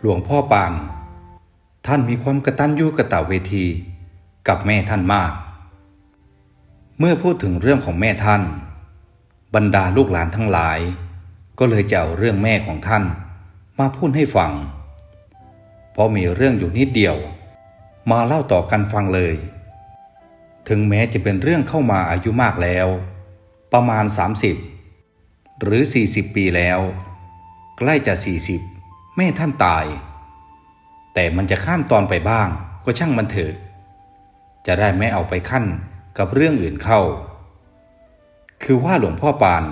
หลวงพ่อปาน ท่านมีความกระตันยูกระตะเวที กับแม่ท่านมาก เมื่อพูดถึงเรื่องของแม่ท่าน บรรดาลูกหลานทั้งหลาย ก็เลยจะเอาเรื่องแม่ของท่านมาพูดให้ฟัง เพราะมีเรื่องอยู่นิดเดียว มาเล่าต่อกันฟังเลย ถึงแม้จะเป็นเรื่องเข้ามาอายุมากแล้ว ประมาณ 30 หรือ 40 ปีแล้ว ใกล้จะ 40 แม่ท่านตาย แต่มันจะข้ามตอนไปบ้าง ก็ช่างมันเถอะ จะได้ไม่เอาไปขั้นกับเรื่องอื่นเข้า คือว่าหลวงพ่อปาน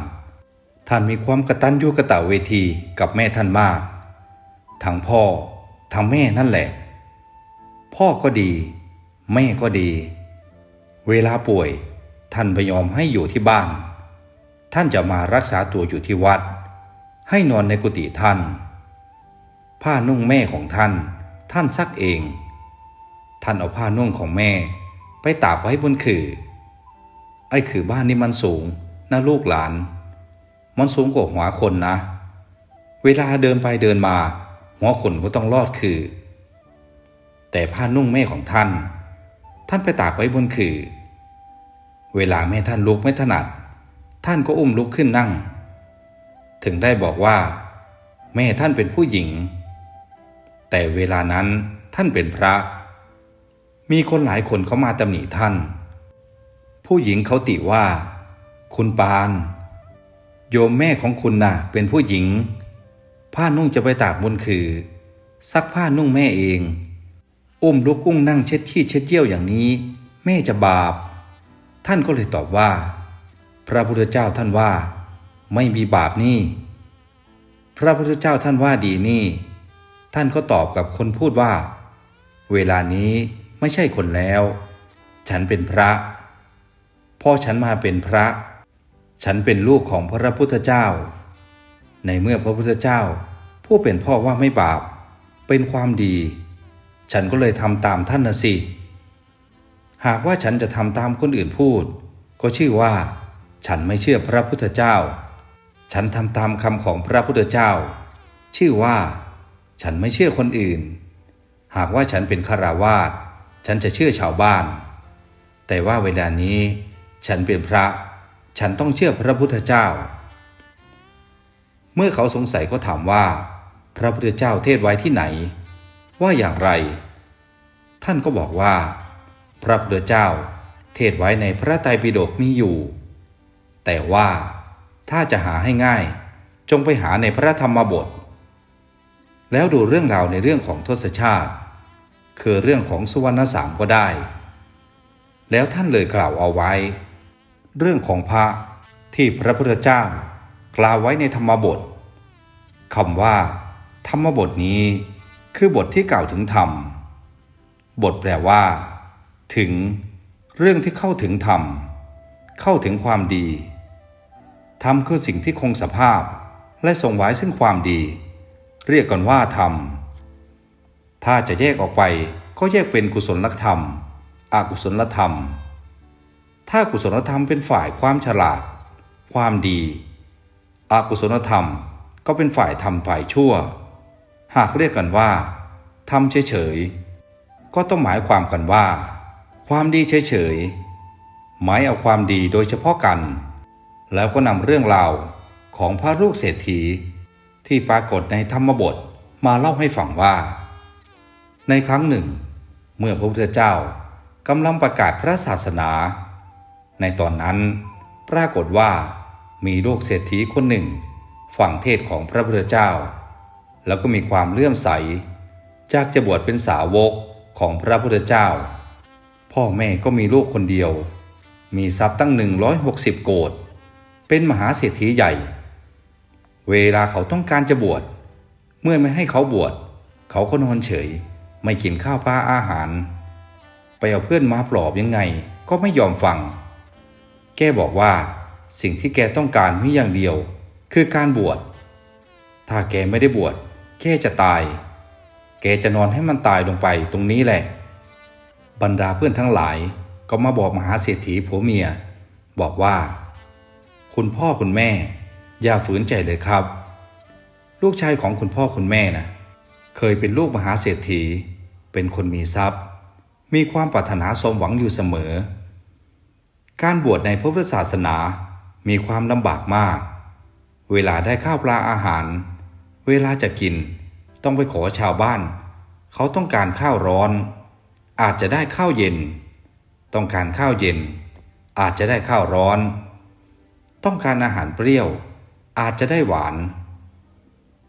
ท่านมีความกระตันยูกระตะเวทีกับแม่ท่านมากทั้งพ่อทั้งแม่นั่นแหละ พ่อก็ดี แม่ก็ดี เวลาป่วย ท่านไม่ยอมให้อยู่ที่บ้าน ท่านจะมารักษาตัวอยู่ที่วัด ให้นอนในกุฏิท่าน ผ้านุ่งแม่ของท่าน ท่านซักเอง ท่านเอาผ้านุ่งของแม่ ไปตากไว้บนขื่อ ไอ้ขื่อบ้านนี่มันสูงนะลูกหลาน มันสูงกว่าหัวคนนะ เวลาเดินไปเดินมา หัวคนก็ต้องลอดคือแต่ผ้านุ่งแม่ของท่าน ท่านไปตากไว้บนขื่อ เวลาแม่ท่านลุกไม่ถนัด ท่านก็อุ้มลุกขึ้นนั่ง ถึงได้บอกว่าแม่ท่านเป็นผู้หญิง แต่เวลานั้นท่านเป็นพระ มีคนหลายคนเขามาตำหนิท่าน ผู้หญิงเขาติว่า คุณปาน โยมแม่ของคุณน่ะ เป็นผู้หญิง ผ้านุ่งจะไปตากบนคือ ซักผ้านุ่งแม่เอง อุ้มลูกกุ้งนั่งเช็ดขี้เช็ดเยี่ยวอย่างนี้ แม่จะบาป ท่านก็เลยตอบว่า พระพุทธเจ้าท่านว่า ไม่มีบาปนี่ พระพุทธเจ้าท่านว่าดีนี่ ท่านก็ตอบกับคนพูดว่า เวลานี้ไม่ใช่คนแล้ว ฉันเป็นพระพ่อฉันมาเป็นพระ ฉันเป็นลูกของพระพุทธเจ้า ในเมื่อพระพุทธเจ้า ผู้เป็นพ่อว่าไม่บาป เป็นความดี ฉันก็เลยทำตามท่านนะสิ หากว่าฉันจะทำตามคนอื่นพูด ก็ชื่อว่า ฉันไม่เชื่อพระพุทธเจ้า ฉันทำตามคำของพระพุทธเจ้า ชื่อว่า ฉันไม่เชื่อคนอื่น หากว่าฉันเป็นคาราวาสฉันจะเชื่อชาวบ้าน แต่ว่าเวลานี้ ฉันเป็นพระ ฉันต้องเชื่อพระพุทธเจ้า เมื่อเขาสงสัยก็ถามว่า พระพุทธเจ้าเทศไว้ที่ไหน ว่าอย่างไร ท่านก็บอกว่า พระพุทธเจ้าเทศไว้ในพระไตรปิฎกมีอยู่ แต่ว่าถ้าจะหาให้ง่าย จงไปหาในพระธรรมบท แล้วดูเรื่องราวในเรื่องของทศชาติ คือเรื่องของสุวรรณสามก็ได้ แล้วท่านเลยกล่าวเอาไว้ เรื่องของพระที่พระพุทธเจ้ากล่าวไว้ในธรรมบทคำว่า ธรรมบทนี้ คือบทที่กล่าวถึงธรรม บทแปลว่า ถึง เรื่องที่เข้าถึงธรรม เข้าถึงความดีธรรมคือสิ่งที่คงสภาพและทรงไว้ซึ่งความดี เรียกกันว่าธรรม ถ้าจะแยกออกไปก็แยกเป็นกุศลธรรม อกุศลธรรม ถ้ากุศลธรรมเป็นฝ่ายความฉลาด ความดี อกุศลธรรมก็เป็นฝ่ายทำฝ่ายชั่ว หากเรียกกันว่าทำเฉยๆก็ต้องหมายความกันว่า ความดีเฉยๆหมายเอาความดีโดยเฉพาะกัน แล้วก็นำเรื่องราวของพระลูกเศรษฐี ที่ปรากฏในธรรมบทมาเล่าให้ฟังว่า ในครั้งหนึ่ง เมื่อพระพุทธเจ้ากำลังประกาศพระศาสนา ในตอนนั้นปรากฏว่ามีลูกเศรษฐีคนหนึ่งฟังเทศของพระพุทธเจ้า แล้วก็มีความเลื่อมใสจากจะบวชเป็นสาวกของพระพุทธเจ้า พ่อแม่ก็มีลูกคนเดียว มีทรัพย์ตั้งหนึ่งร้อยหกสิบโกดเป็นมหาเศรษฐีใหญ่ เวลาเขาต้องการจะบวช เมื่อไม่ให้เขาบวช เขาก็นอนเฉย ไม่กินข้าวปลาอาหาร ไปเอาเพื่อนมาปลอบยังไง ก็ไม่ยอมฟัง แกบอกว่า สิ่งที่แกต้องการมีอย่างเดียว คือการบวช ถ้าแกไม่ได้บวช แกจะตาย แกจะนอนให้มันตายลงไปตรงนี้แหละ บรรดาเพื่อนทั้งหลายก็มาบอกมหาเศรษฐีผัวเมีย บอกว่า คุณพ่อคุณแม่ อย่าฝืนใจเลยครับ ลูกชายของคุณพ่อคุณแม่นะเคยเป็นลูกมหาเศรษฐี เป็นคนมีทรัพย์ มีความปรารถนาสมหวังอยู่เสมอ การบวชในพระพุทธศาสนามีความลำบากมาก เวลาได้ข้าวปลาอาหาร เวลาจะกิน ต้องไปขอชาวบ้าน เขาต้องการข้าวร้อน อาจจะได้ข้าวเย็น ต้องการข้าวเย็น อาจจะได้ข้าวร้อน ต้องการอาหารเปรี้ยว อาจจะได้หวาน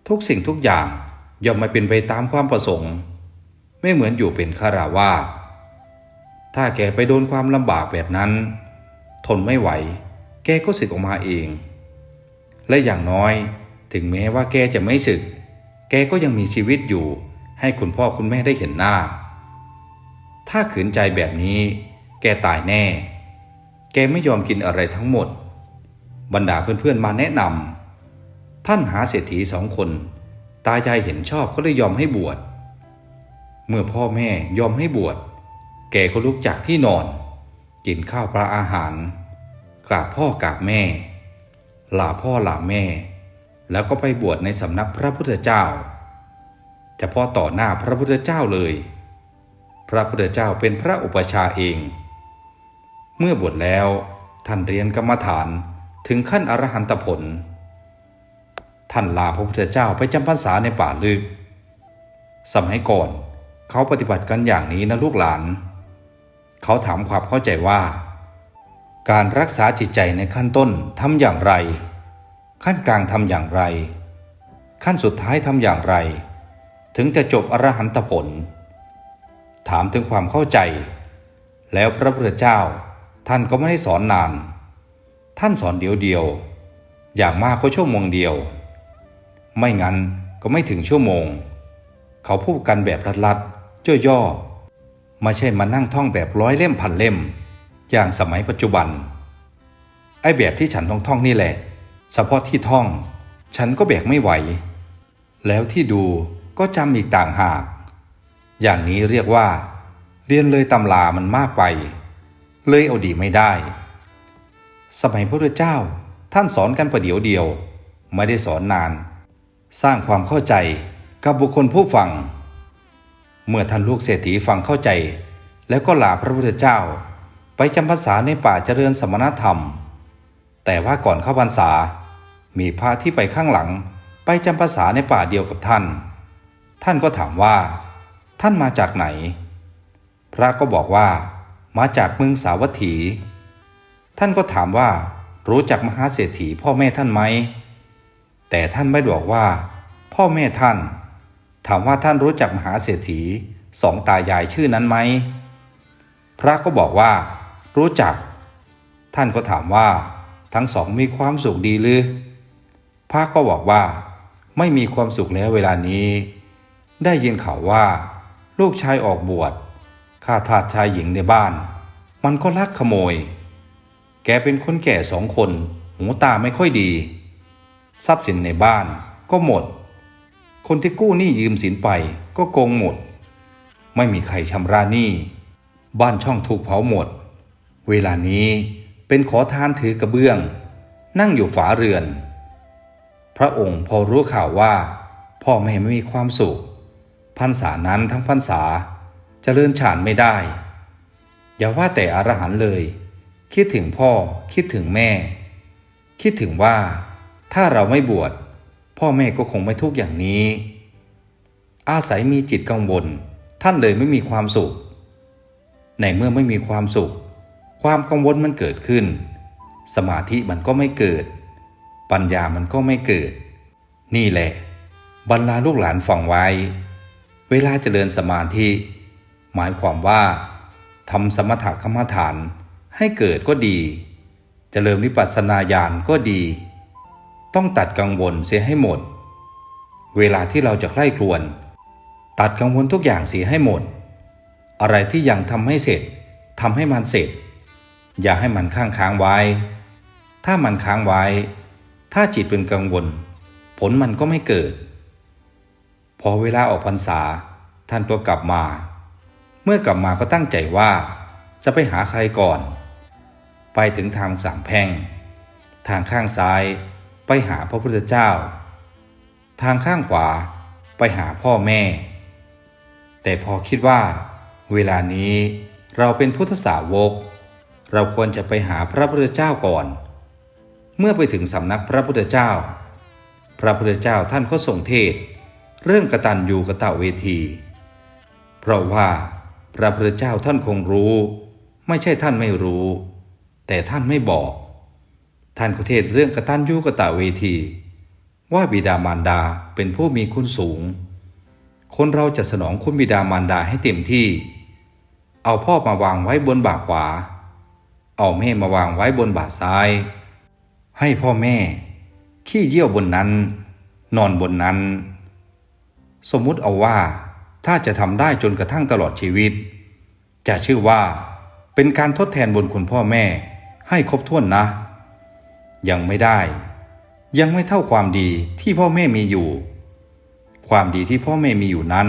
ทุกสิ่งทุกอย่างย่อมไม่เป็นไปตามความประสงค์ ไม่เหมือนอยู่เป็นคาราวาสถ้าแกไปโดนความลำบากแบบนั้น ทนไม่ไหว แกก็สึกออกมาเอง และอย่างน้อยถึงแม้ว่าแกจะไม่สึก แกก็ยังมีชีวิตอยู่ ให้คุณพ่อคุณแม่ได้เห็นหน้า ถ้าขืนใจแบบนี้ แกตายแน่ แกไม่ยอมกินอะไรทั้งหมด บรรดาเพื่อนๆมาแนะนำท่านหาเศรษฐีสองคน ตายายเห็นชอบก็เลยยอมให้บวช เมื่อพ่อแม่ยอมให้บวช แกก็ลุกจากที่นอน กินข้าวปลาอาหาร กราบพ่อกราบแม่ ลาพ่อลาแม่ แล้วก็ไปบวชในสำนักพระพุทธเจ้าเฉพาะต่อหน้าพระพุทธเจ้าเลย พระพุทธเจ้าเป็นพระอุปชาเอง เมื่อบวชแล้วท่านเรียนกรรมฐาน ถึงขั้นอรหันตผล ท่านลาพระพุทธเจ้าไปจำพรรษาในป่าลึก สมัยก่อนเขาปฏิบัติกันอย่างนี้นะลูกหลาน เขาถามความเข้าใจว่า การรักษาจิตใจในขั้นต้นทำอย่างไร ขั้นกลางทำอย่างไร ขั้นสุดท้ายทำอย่างไร ถึงจะจบอรหันตผล ถามถึงความเข้าใจ แล้วพระพุทธเจ้าท่านก็ไม่ได้สอนนาน ท่านสอนเดียวเดียวๆอย่างมากก็ชั่วโมงเดียว ไม่งั้นก็ไม่ถึงชั่วโมง เขาพูดกันแบบรัดๆย่อๆไม่ใช่มานั่งท่องแบบร้อยเล่มพันเล่ม อย่างสมัยปัจจุบัน ไอ้แบบที่ฉันต้องท่องนี่แหละเฉพาะที่ท่อง ฉันก็แบกไม่ไหว แล้วที่ดูก็จำอีกต่างหาก อย่างนี้เรียกว่า เรียนเลยตำรามันมากไป เลยเอาดีไม่ได้ สมัยพระพุทธเจ้า ท่านสอนกันประเดี๋ยวเดียว ไม่ได้สอนนาน สร้างความเข้าใจกับบุคคลผู้ฟัง เมื่อท่านลูกเศรษฐีฟังเข้าใจ แล้วก็ลาพระพุทธเจ้า ไปจำพรรษาในป่าเจริญสมณธรรม แต่ว่าก่อนเข้าพรรษา มีพระที่ไปข้างหลัง ไปจำพรรษาในป่าเดียวกับท่าน ท่านก็ถามว่า ท่านมาจากไหน พระก็บอกว่า มาจากเมืองสาวัตถี ท่านก็ถามว่า รู้จักมหาเศรษฐีพ่อแม่ท่านไหม แต่ท่านไม่บอกว่า พ่อแม่ท่าน ถามว่าท่านรู้จักมหาเศรษฐีสองตายายชื่อนั้นไหม พระก็บอกว่า รู้จัก ท่านก็ถามว่าทั้งสองมีความสุขดีหรือ พระก็บอกว่า ไม่มีความสุขแล้วเวลานี้ ได้ยินข่าวว่า ลูกชายออกบวชข้าทาสชายหญิงในบ้าน มันก็ลักขโมย แกเป็นคนแก่สองคน หูตาไม่ค่อยดี ทรัพย์สินในบ้านก็หมด คนที่กู้หนี้ยืมสินไปก็โกงหมด ไม่มีใครชำระหนี้ บ้านช่องถูกเผาหมด เวลานี้เป็นขอทานถือกระเบื้อง นั่งอยู่ฝาเรือน พระองค์พอรู้ข่าวว่า พ่อแม่ไม่มีความสุขพรรษานั้นทั้งพรรษาเจริญฉานไม่ได้ อย่าว่าแต่อรหันเลย คิดถึงพ่อคิดถึงแม่ คิดถึงว่าถ้าเราไม่บวชพ่อแม่ก็คงไม่ทุกข์อย่างนี้ อาศัยมีจิตกังวล ท่านเลยไม่มีความสุข ในเมื่อไม่มีความสุข ความกังวลมันเกิดขึ้น สมาธิมันก็ไม่เกิด ปัญญามันก็ไม่เกิด นี่แหละ บรรดาลูกหลานฟังไว้ เวลาเจริญสมาธิ หมายความว่าทำสมถกรรมฐาน ให้เกิดก็ดีจเจริญวิปัสสนาญาณก็ดี ต้องตัดกังวลเสียให้หมด เวลาที่เราจะใคร่ครวญตัดกังวลทุกอย่างเสียให้หมด อะไรที่ยังทำให้เสร็จทำให้มันเสร็จ อย่าให้มันค้างค้างไว้ ถ้ามันค้างไว้ ถ้าจิตเป็นกังวล ผลมันก็ไม่เกิด พอเวลาออกพรรษาท่านก็กลับมา เมื่อกลับมาก็ตั้งใจว่าจะไปหาใครก่อน ไปถึงทางสามแพ่ง ทางข้างซ้ายไปหาพระพุทธเจ้า ทางข้างขวาไปหาพ่อแม่ แต่พอคิดว่า เวลานี้เราเป็นพุทธสาวก เราควรจะไปหาพระพุทธเจ้าก่อน เมื่อไปถึงสำนักพระพุทธเจ้า พระพุทธเจ้าท่านก็ทรงเทศ เรื่องกตัญญูกตเวที เพราะว่าพระพุทธเจ้าท่านคงรู้ ไม่ใช่ท่านไม่รู้ แต่ท่านไม่บอก ท่านก็เทศเรื่องกตัญญูกตะเวที ว่าบิดามารดาเป็นผู้มีคุณสูง คนเราจะสนองคุณบิดามารดาให้เต็มที่ เอาพ่อมาวางไว้บนบ่าขวา เอาแม่มาวางไว้บนบ่าซ้าย ให้พ่อแม่ ขี้เยี่ยวบนนั้น นอนบนนั้น สมมุติเอาว่าถ้าจะทำได้จนกระทั่งตลอดชีวิต จะชื่อว่าเป็นการทดแทนบนคุณพ่อแม่ ให้ครบถ้วนนะ ยังไม่ได้ ยังไม่เท่าความดีที่พ่อแม่มีอยู่ ความดีที่พ่อแม่มีอยู่นั้น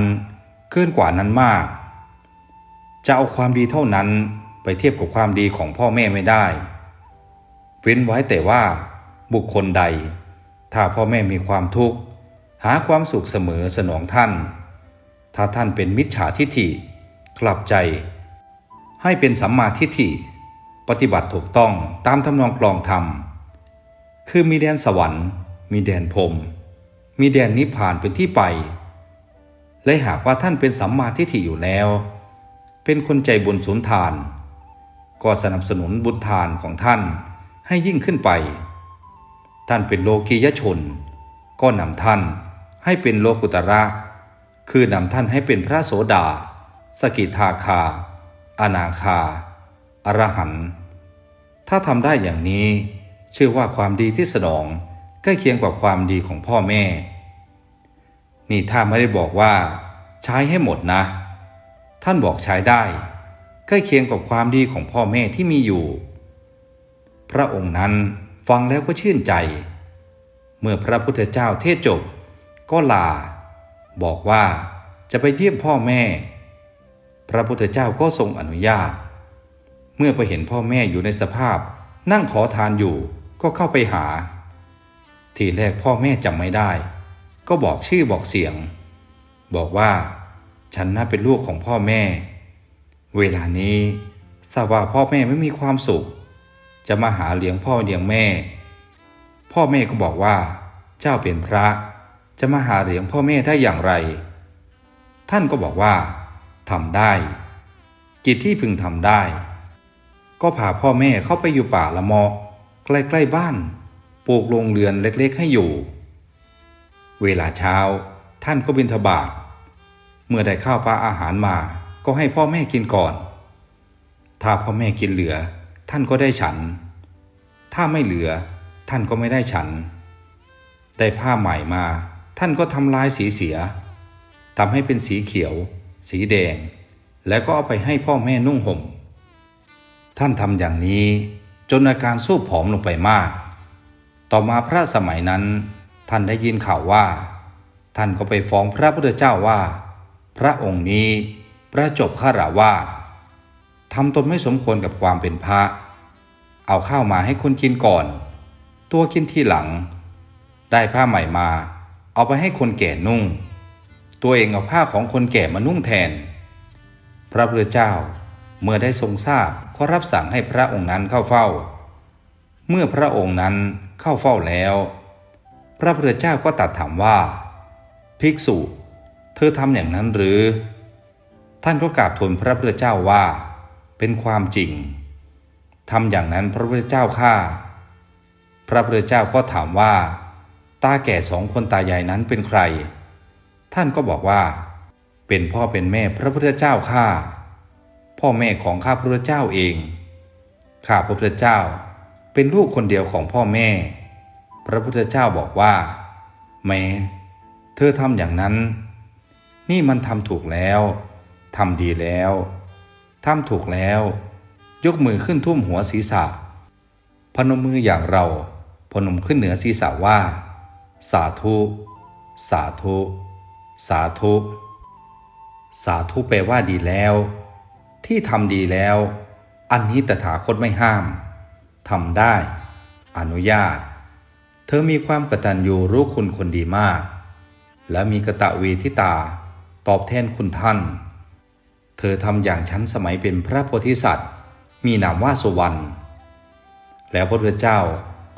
เกินกว่านั้นมาก จะเอาความดีเท่านั้นไปเทียบกับความดีของพ่อแม่ไม่ได้ เว้นไว้แต่ว่า บุคคลใด ถ้าพ่อแม่มีความทุกข์ หาความสุขเสมอสนองท่าน ถ้าท่านเป็นมิจฉาทิฐิ กลับใจ ให้เป็นสัมมาทิฏฐิ ปฏิบัติถูกต้องตามทำนองกลองธรรม คือมีแดนสวรรค์ มีแดนพรมมีแดนนิพพานเป็นที่ไป และหากว่าท่านเป็นสัมมาทิฏฐิอยู่แล้ว เป็นคนใจบุญสุนทาน ก็สนับสนุนบุญทานของท่านให้ยิ่งขึ้นไป ท่านเป็นโลกียชน ก็นำท่านให้เป็นโลกุตระ คือนำท่านให้เป็นพระโสดา สกิทาคา อนาคา อรหันต์ถ้าทำได้อย่างนี้ชื่อว่าความดีที่สนองใกล้เคียงกับความดีของพ่อแม่ นี่ถ้าไม่ได้บอกว่า ใช้ให้หมดนะ ท่านบอกใช้ได้ ใกล้เคียงกับความดีของพ่อแม่ที่มีอยู่ พระองค์นั้นฟังแล้วก็ชื่นใจ เมื่อพระพุทธเจ้าเทศจบ ก็ลา บอกว่าจะไปเยี่ยมพ่อแม่ พระพุทธเจ้าก็ทรงอนุญาต เมื่อไปเห็นพ่อแม่อยู่ในสภาพ นั่งขอทานอยู่ก็เข้าไปหา ทีแรกพ่อแม่จำไม่ได้ ก็บอกชื่อบอกเสียง บอกว่า ฉันน่าเป็นลูกของพ่อแม่ เวลานี้ทราบว่าพ่อแม่ไม่มีความสุข จะมาหาเลี้ยงพ่อเลี้ยงแม่ พ่อแม่ก็บอกว่า เจ้าเป็นพระ จะมาหาเลี้ยงพ่อแม่ได้อย่างไร ท่านก็บอกว่าทำได้ กิจที่พึงทำได้ ก็พาพ่อแม่เข้าไปอยู่ป่าละมาะใกล้ๆบ้าน ปลูกโรงเรือนเล็กๆให้อยู่ เวลาเช้าท่านก็บิณฑบาตเมื่อได้ข้าวปลาอาหารมาก็ให้พ่อแม่กินก่อน ถ้าพ่อแม่กินเหลือ ท่านก็ได้ฉัน ถ้าไม่เหลือ ท่านก็ไม่ได้ฉัน ได้ผ้าใหม่มา ท่านก็ทำลายสีเสียทำให้เป็นสีเขียว สีแดง แล้วก็เอาไปให้พ่อแม่นุ่งห่ม ท่านทำอย่างนี้ จนอาการสู้ผอมลงไปมาก ต่อมาพระสมัยนั้น ท่านได้ยินข่าวว่า ท่านก็ไปฟ้องพระพุทธเจ้าว่า พระองค์นี้ประจบข้าราวาสทำตนไม่สมควรกับความเป็นพระ เอาข้าวมาให้คนกินก่อน ตัวกินทีหลัง ได้ผ้าใหม่มา เอาไปให้คนแก่นุ่ง ตัวเองเอาผ้าของคนแก่มานุ่งแทน พระพุทธเจ้า เมื่อได้ทรงทราบก็รับสั่งให้พระองค์นั้นเข้าเฝ้า เมื่อพระองค์นั้นเข้าเฝ้าแล้ว พระพุทธเจ้าก็ตรัสถามว่า ภิกษุ เธอทำอย่างนั้นหรือ ท่านก็กราบทูลพระพุทธเจ้าว่า เป็นความจริงทำอย่างนั้นพระพุทธเจ้าข้าพระพุทธเจ้าก็ถามว่า ตาแก่สองคนตายายนั้นเป็นใคร ท่านก็บอกว่า เป็นพ่อเป็นแม่พระพุทธเจ้าข้า พ่อแม่ของข้าพระพุทธเจ้าเอง ข้าพระพุทธเจ้าเป็นลูกคนเดียวของพ่อแม่ พระพุทธเจ้าบอกว่า แม้ เธอทำอย่างนั้น นี่มันทำถูกแล้วทำดีแล้วทำถูกแล้ว ยกมือขึ้นทุ่มหัวศีรษะ พนมมืออย่างเรา พนมขึ้นเหนือศีรษะว่า สาธุ สาธุ สาธุ สาธุแปลว่าดีแล้ว ที่ทำดีแล้ว อันนี้ตถาคตไม่ห้ามทำได้ อนุญาต เธอมีความกตัญญูรู้คุณคนดีมาก และมีกะตะเวทิตาตอบแทนคุณท่าน เธอทำอย่างฉันสมัยเป็นพระโพธิสัตว์ มีนามว่าสุวรรณแล้วพระพุทธเจ้า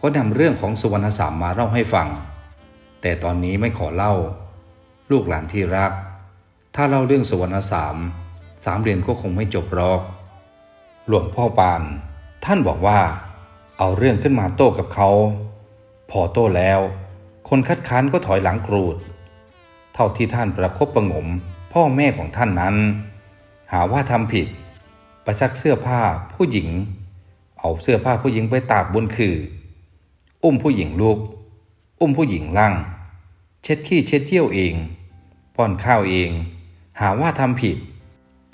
ก็นำเรื่องของสุวรรณสามมาเล่าให้ฟัง แต่ตอนนี้ไม่ขอเล่า ลูกหลานที่รัก ถ้าเล่าเรื่องสุวรรณสาม สามเดือนก็คงไม่จบหรอก หลวงพ่อปาน ท่านบอกว่า เอาเรื่องขึ้นมาโต้กับเขา พอโต้แล้ว คนคัดค้านก็ถอยหลังกรูด เท่าที่ท่านประคบประงม พ่อแม่ของท่านนั้น หาว่าทำผิด ประชักเสื้อผ้าผู้หญิง เอาเสื้อผ้าผู้หญิงไปตากบนคือ อุ้มผู้หญิงลูก อุ้มผู้หญิงลั่งเช็ดขี้เช็ดเยี่ยวเอง ป้อนข้าวเอง หาว่าทำผิด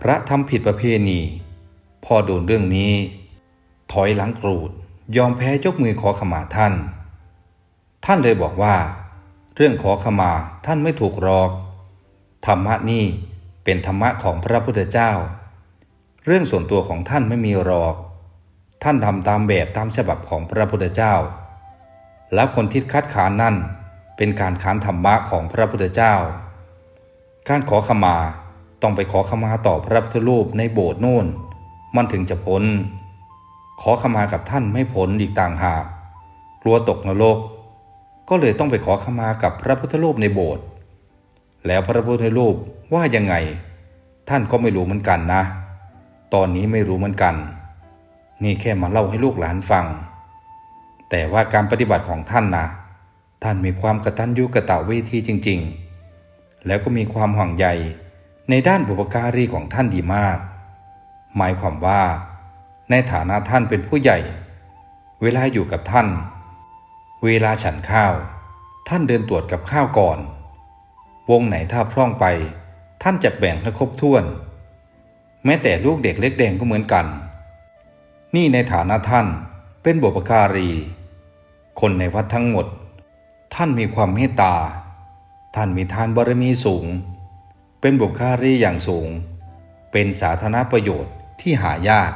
พระทำผิดประเพณี พ่อโดนเรื่องนี้ ถอยหลังกรูด ยอมแพ้ยกมือขอขมาท่าน ท่านเลยบอกว่า เรื่องขอขมาท่านไม่ถูกหรอก ธรรมะนี่เป็นธรรมะของพระพุทธเจ้า เรื่องส่วนตัวของท่านไม่มีหรอก ท่านทำตามแบบตามฉบับของพระพุทธเจ้า แล้วคนที่คัดค้านนั่นเป็นการค้านธรรมะของพระพุทธเจ้า การขอขมา ต้องไปขอขมาต่อพระพุทธรูปในโบสถ์โน่น มันถึงจะพ้น ขอขมากับท่านไม่พ้นอีกต่างหาก กลัวตกนรก ก็เลยต้องไปขอขมากับพระพุทธรูปในโบสถ์ แล้วพระพุทธรูปว่ายังไง ท่านก็ไม่รู้เหมือนกันนะ ตอนนี้ไม่รู้เหมือนกัน นี่แค่มาเล่าให้ลูกหลานฟัง แต่ว่าการปฏิบัติของท่านนะท่านมีความกระตัญญูกระตะเวทีจริง ๆ แล้วก็มีความห่วงใย ในด้านบุปการีของท่านดีมาก หมายความว่า ในฐานะท่านเป็นผู้ใหญ่ เวลาอยู่กับท่าน เวลาฉันข้าว ท่านเดินตรวจกับข้าวก่อน วงไหนถ้าพร่องไป ท่านจะแบ่งให้ครบถ้วน แม้แต่ลูกเด็กเล็กแดงก็เหมือนกัน นี่ในฐานะท่านเป็นบุปการี คนในวัดทั้งหมด ท่านมีความเมตตา ท่านมีทานบารมีสูง เป็นบุคคารีอย่างสูง เป็นสาธารณประโยชน์ที่หายาก